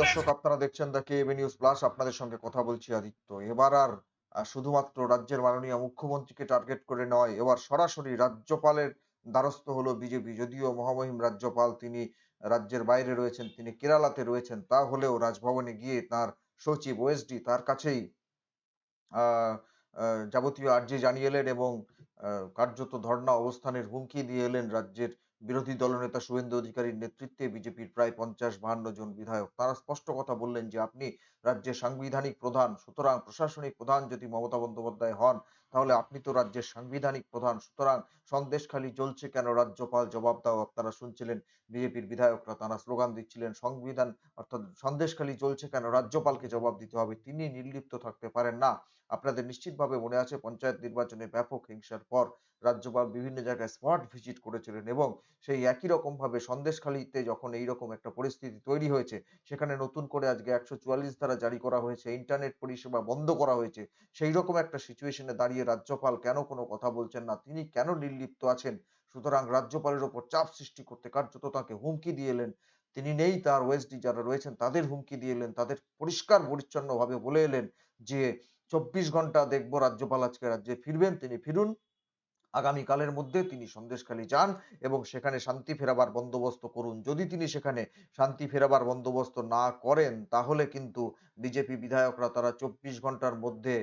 দর্শক, আপনারা দেখছেন দ্য কে নিউজ প্লাস আপনাদের সঙ্গে কথা বলছি আদিত্য। এবার আর শুধুমাত্র রাজ্যের মাননীয় মুখ্যমন্ত্রীকে টার্গেট করে নয়, এবার সরাসরি রাজ্যপালের দ্বারস্থ হলো বিজেপি। যদিও মহামহিম রাজ্যপাল তিনি রাজ্যের বাইরে রয়েছেন, তিনি কেরালাতে রয়েছেন তা হলেও রাজভবনে গিয়ে তার সচিব ওএসডি তার কাছেই যাবতীয় আর্জি জানিয়ে এলেন এবং কার্যত ধর্ণা অবস্থানের হুমকি দিয়ে এলেন রাজ্যের বিরোধী দলনেতা শুভেন্দু অধিকারীর নেতৃত্বে বিজেপির প্রায় পঞ্চাশ বাহান্ন জন বিধায়ক। তারা স্পষ্ট কথা বললেন যে, আপনি রাজ্যের সাংবিধানিক প্রধান, সুতরাং প্রশাসনিক প্রধান যদি মমতা বন্দ্যোপাধ্যায় হন তাহলে আপনি তো রাজ্যের সাংবিধানিক প্রধান। সুতরাং সন্দেশখালি চলছে কেন? রাজ্যপাল জবাব দাও। আপনারা শুনছিলেন বিজেপির বিধায়করা, তারা স্লোগান দিচ্ছিলেন, সংবিধান অর্থাৎ সন্দেশখালি চলছে কেন? রাজ্যপালকে জবাব দিতে হবে। তিনি নির্লিপ্ত থাকতে পারেন না। আপনাদের নিশ্চিতভাবে মনে আছে, পঞ্চায়েত নির্বাচনে ব্যাপক হিংসার পর রাজ্যপাল বিভিন্ন জায়গায় স্পট ভিজিট করেছিলেন এবং সেই একই রকম ভাবে সন্দেশখালীতে যখন এইরকম একটা পরিস্থিতি তৈরি হয়েছে, সেখানে নতুন করে আজকে একশো চুয়াল্লিশ ধারা জারি করা হয়েছে, ইন্টারনেট পরিষেবা বন্ধ করা হয়েছে সেই রকম একটা সিচুয়েশনে দাঁড়িয়ে রাজ্যপাল কেন কোনো কথা বলছেন না? তিনি কেন নির্লিপ্ত আছেন? সুতরাং রাজ্যপালের ওপর চাপ সৃষ্টি করতে কার্যত তাকে হুমকি দিয়ে এলেন। তিনি নেই তার ওএসডি যারা রয়েছেন তাদের হুমকি দিয়ে এলেন, তাদের পরিষ্কার পরিচ্ছন্ন ভাবে বলে এলেন যে, চব্বিশ ঘণ্টা দেখব রাজ্যপাল আজকে রাজ্যে ফিরবেন, তিনি ফিরুন। আগামীকালের মধ্যে তিনি সন্দেশখালী যান এবং সেখানে শান্তি ফেরাবার বন্দোবস্ত করুন। যদি তিনি সেখানে শান্তি ফেরাবার বন্দোবস্ত না করেন, তাহলে কিন্তু বিজেপি বিধায়করা তারা চব্বিশ ঘণ্টার মধ্যে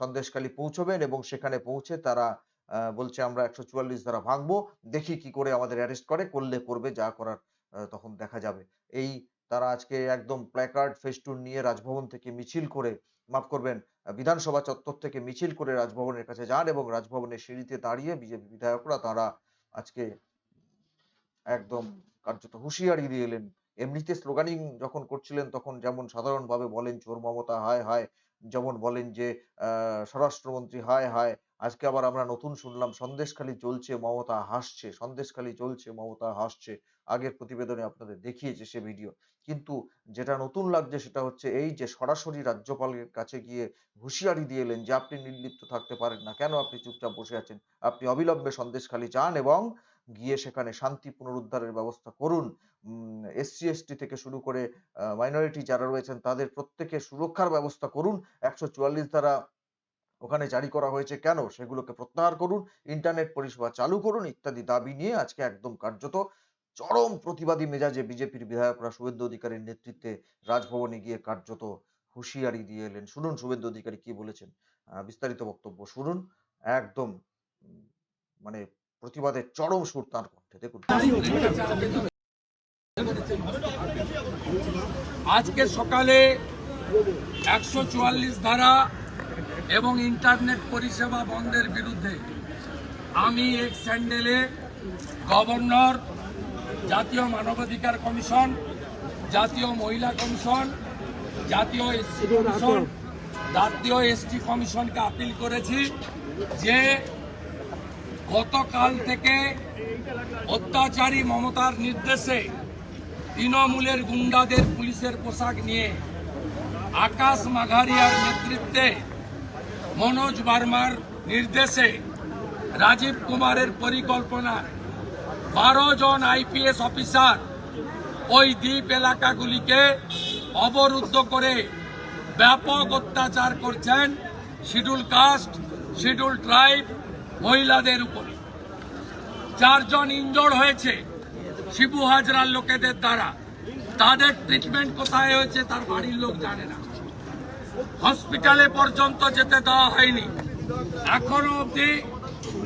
সন্দেশখালী পৌঁছবেন এবং সেখানে পৌঁছে তারা বলছে আমরা একশো চুয়াল্লিশ ধারা ভাঙবো, দেখি কি করে আমাদের অ্যারেস্ট করে, করলে করবে, যা করার তখন দেখা যাবে। এই তারা আজকে একদম প্ল্যাকার্ড ফেস্টুন নিয়ে রাজভবন থেকে মিছিল করে, মাফ করবেন, বিধানসভা চত্বর থেকে মিছিল করে রাজভবনের কাছে যান এবং রাজভবনের সিঁড়িতে দাঁড়িয়ে বিজেপি বিধায়করা তারা আজকে একদম কার্যত হুঁশিয়ারি দিয়ে এলেন। এমনিতে স্লোগানিং যখন করছিলেন, তখন যেমন সাধারণভাবে বলেন, চোর মমতা, হায় হায়। যেমন বলেন যে স্বরাষ্ট্রমন্ত্রী হায় হায় আজকে আবার আমরা নতুন শুনলাম, সন্দেশখালী চলছে, মমতা হাসছে, সন্দেশখালী চলছে, মমতা হাসছে। আগের প্রতিবেদনে আপনাদের দেখিয়েছে সে ভিডিও। কিন্তু যেটা নতুন লাগছে সেটা হচ্ছে এই যে সরাসরি রাজ্যপালের কাছে গিয়ে হুঁশিয়ারি দিয়ে এলেন যে আপনি নির্লিপ্ত থাকতে পারেন না। কেন আপনি চুপচাপ বসে আছেন? আপনি অবিলম্বে সন্দেশখালী যান এবং গিয়ে সেখানে শান্তি পুনরুদ্ধারের ব্যবস্থা করুন। এসসি, এসটি থেকে শুরু করে মাইনরিটি যারা রয়েছেন তাদের প্রত্যেকের সুরক্ষার ব্যবস্থা করুন। একশো চুয়াল্লিশ ধারা ওখানে জারি করা হয়েছে, কেন? সেগুলোকে প্রত্যাহার করুন ইন্টারনেট পরিষেবা চালু করুন ইত্যাদি দাবি নিয়ে আজকে একদম কার্যত চরম প্রতিবাদী মেজাজে বিজেপির বিধায়করা শুভেন্দু অধিকারীর নেতৃত্বে রাজভবনে গিয়ে কার্যত হুঁশিয়ারি দিয়ে এলেন। শুনুন শুভেন্দু অধিকারী কি বলেছেন। বিস্তারিত বক্তব্য শুনুন। একদম মানে প্রতিবাদের চরম সুর তার কণ্ঠে। দেখুন। আজকে সকালে একশো চুয়াল্লিশ ধারা এবং ইন্টারনেট পরিষেবা বন্ধের বিরুদ্ধে আমি এক স্যান্ডেলে গভর্নর, জাতীয় মানবাধিকার কমিশন, জাতীয় মহিলা কমিশন, জাতীয় এসসি কমিশন জাতীয় এসটি কমিশনকে আপিল করেছি যে গতকাল থেকে অত্যাচারী মমতার নির্দেশে তৃণমূলের গুন্ডাদের পুলিশের পোশাক নিয়ে আকাশ মাঘারিয়ার নেতৃত্বে মনোজ বার্মার নির্দেশে রাজীব কুমারের পরিকল্পনায় বারো জন আইপিএস অফিসার ওই দ্বীপ এলাকাগুলিকে অবরুদ্ধ করে ব্যাপক অত্যাচার করছেন শিডিউল কাস্ট, শিডিউল ট্রাইব মহিলাদের উপরে। চারজন ইনজোর্ড হয়েছে শিবু হাজরার লোকেদের দ্বারা। তাদের ট্রিটমেন্ট কোথায় হয়েছে তার বাড়ির লোক জানে না। হসপিটালে পর্যন্ত যেতে দেওয়া হয়নি। এখনও অবধি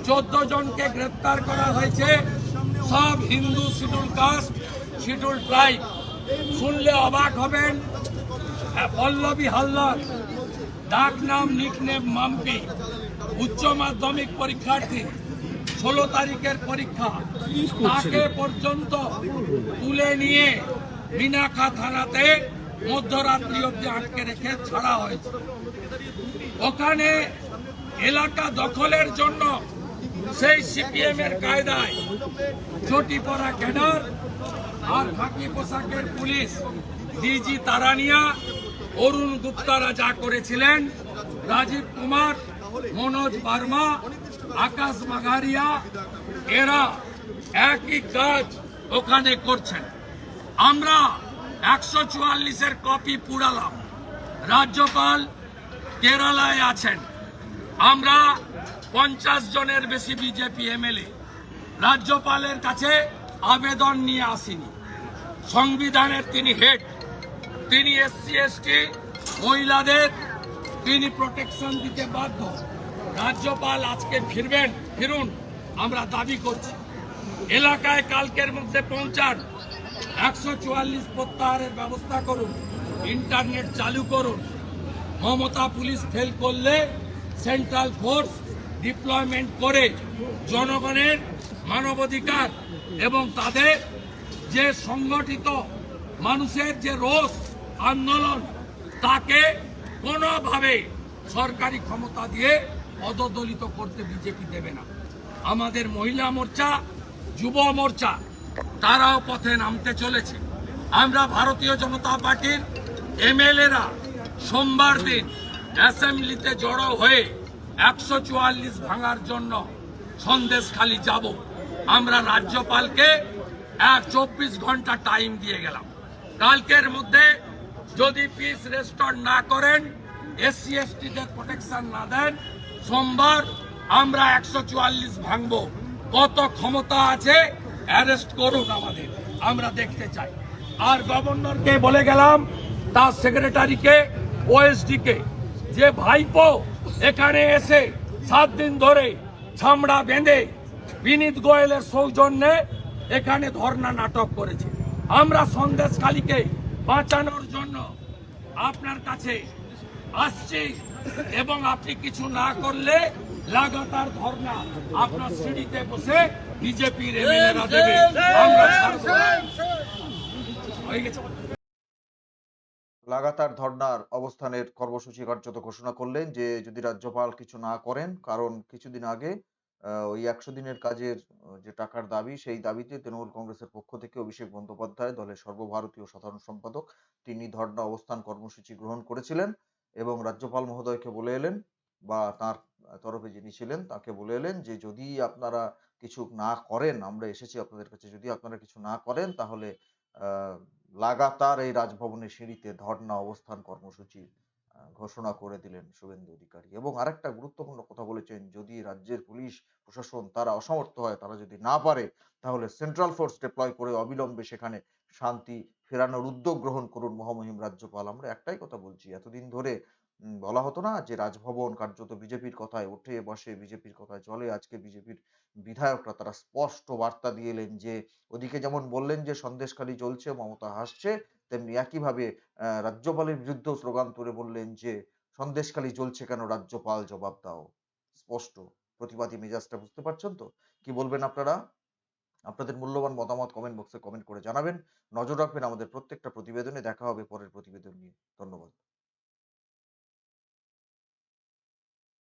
চোদ্দ জনকে গ্রেপ্তার করা হয়েছে। সব Hindu schedule caste schedule tribe. শুনলে অবাক হবেন পল্লবী হালদার ডাক নাম নিকনেম মাম্পি উচ্চ মাধ্যমিক পরীক্ষার্থী ষোলো তারিখের পরীক্ষা। তাকে পর্যন্ত তুলে নিয়ে মিনাখা থানাতে মধ্যরাত্রি অব্দি আটকে রেখে ছাড়া হয়েছে। ওখানে এলাকা দখলের জন্য সেই সিপিএম এর কায়দায় চটি পরা ক্যাডার আর খাকি পোশাকের পুলিশ ডিজি তারানিয়া, অরুণ গুপ্তারা যা করেছিলেন, রাজীব কুমার, মনোজ বার্মা, আকাশ মাঘারিয়া, এরা একই কাজ ওখানে করছেন। আমরা একশো চুয়াল্লিশের কপি পুরালাম। রাজ্যপাল কেরালায় আছেন। আমরা পঞ্চাশ জনের বেশি বিজেপি এমএলএ। রাজ্যপালের কাছে আবেদন নিয়ে আসিনি। সংবিধানের তিনি হেড। তিনি এসসি, এসটি, মহিলাদের তিনি প্রোটেকশন দিতে বাধ্য। রাজ্যপাল আজকে ফিরবেন, ফিরুন, আমরা দাবি করছি। এলাকায় কালকের মধ্যে পৌঁছান। একশো চুয়াল্লিশ প্রত্যাহারের ব্যবস্থা করুন, ইন্টারনেট চালু করুন। মমতা পুলিশ ফেল করলে সেন্ট্রাল ফোর্স ডিপ্লয়মেন্ট করে জনগণের মানবাধিকার এবং তাদের যে সংগঠিত মানুষের যে রোষ আন্দোলন, তাকে কোনোভাবে সরকারি ক্ষমতা দিয়ে পদদলিত করতে বিজেপি দেবে না। আমাদের মহিলা মোর্চা, যুব মোর্চা তারাও পথে নামতে চলেছে। আমরা ভারতীয় জনতা পার্টির এমএলএরা সোমবার দিন অ্যাসেম্বলিতে জড়ো হয়ে একশো চুয়াল্লিশ ভাঙার জন্য সন্দেশখালি যাব। আমরা রাজ্যপালকে এক চব্বিশ ঘণ্টা টাইম দিয়ে গেলাম। কালকের মধ্যে যদি পিস রেস্টোর না করেন এসসি এসটিদের প্রোটেকশন না দেন, সোমবার আমরা একশো চুয়াল্লিশ ভাঙবো। কত ক্ষমতা আছে অ্যারেস্ট করুন আমাদের, আমরা দেখতে চাই। আর গভর্নরকে বলে গেলাম, তার সেক্রেটারিকে, ওএসডিকে, যে ভাইপো এখানে এসে সাত দিন ধরে ছামড়া বেঁধে বিনীত গোয়েলের সৌজন্যে এখানে ধর্ণা নাটক করেছে। আমরা সন্দেশখালীকে বাঁচানোর জন্য আপনার কাছে আসছি এবং আপনি কিছু না করলে লাগাতার ধর্ণা আপনার সিঁড়িতে বসে বিজেপির লাগাতার ধর্নার অবস্থানের কর্মসূচি কার্যত ঘোষণা করলেন যে যদি রাজ্যপাল কিছু না করেন, কারণ কিছুদিন আগে ওই একশো দিনের কাজের যে টাকার দাবি, সেই দাবিতে তৃণমূল কংগ্রেসের পক্ষ থেকে অভিষেক বন্দ্যোপাধ্যায়, দলের সর্বভারতীয় সাধারণ সম্পাদক, তিনি ধর্ণা অবস্থান কর্মসূচি গ্রহণ করেছিলেন এবং রাজ্যপাল মহোদয়কে বলে এলেন বা তার তরফে যিনি ছিলেন, তাকে বলে এলেন যে যদি আপনারা কিছু না করেন, আমরা এসেছি আপনাদের কাছে। যদি আপনারা কিছু না করেন, তাহলে লাগাতার এই রাজভবনের সিঁড়িতে ধর্ণা অবস্থান কর্মসূচি ঘোষণা করে দিলেন শুভেন্দু অধিকারী। এবং আরেকটা গুরুত্বপূর্ণ কথা বলেছেন, যদি রাজ্যের পুলিশ, প্রশাসন তারা অসমর্থ হয়, তারা যদি না পারে, তাহলে সেন্ট্রাল ফোর্স ডিপ্লয় করে অবিলম্বে সেখানে শান্তি ফেরানোর উদ্যোগ গ্রহণ করুন মহামহিম রাজ্যপাল। আমরা একটাই কথা বলছি, এতদিন ধরে বলা হতো না যে রাজভবন কার্যত বিজেপির কথায় ওঠে, বসে বিজেপির কথায় চলে। আজকে বিজেপির বিধায়করা তারা স্পষ্ট বার্তা দিয়ে এলেন যে, ওদিকে যেমন বললেন যে, সন্দেশখালী চলছে, মমতা হাসছে, তেমনি একইভাবে রাজ্যপালের বিরুদ্ধেও স্লোগান তুলে বললেন যে, সন্দেশখালী জ্বলছে কেন রাজ্যপাল? জবাব দাও। স্পষ্ট। প্রতিবাদী মেজাজটা বুঝতে পারছেন তো? কি বলবেন আপনারা? আপনাদের মূল্যবান মতামত কমেন্ট বক্সে কমেন্ট করে জানাবেন। নজর রাখবেন আমাদের প্রত্যেকটা প্রতিবেদনে। দেখা হবে পরের প্রতিবেদন নিয়ে। ধন্যবাদ।